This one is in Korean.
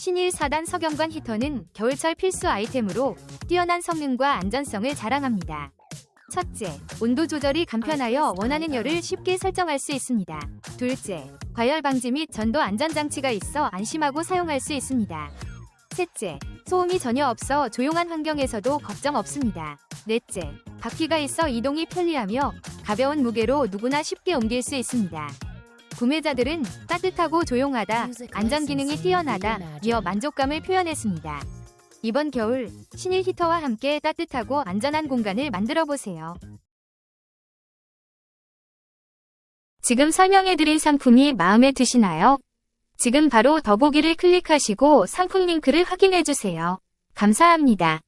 신일 4단 석영관 히터는 겨울철 필수 아이템으로 뛰어난 성능과 안전성을 자랑합니다. 첫째, 온도 조절이 간편하여 원하는 열을 쉽게 설정할 수 있습니다. 둘째, 과열 방지 및 전도 안전 장치가 있어 안심하고 사용할 수 있습니다. 셋째, 소음이 전혀 없어 조용한 환경에서도 걱정 없습니다. 넷째, 바퀴가 있어 이동이 편리하며 가벼운 무게로 누구나 쉽게 옮길 수 있습니다. 구매자들은 따뜻하고 조용하다, 안전 기능이 뛰어나다, 이어 만족감을 표현했습니다. 이번 겨울 신일 히터와 함께 따뜻하고 안전한 공간을 만들어 보세요. 지금 설명해드린 상품이 마음에 드시나요? 지금 바로 더보기를 클릭하시고 상품 링크를 확인해 주세요. 감사합니다.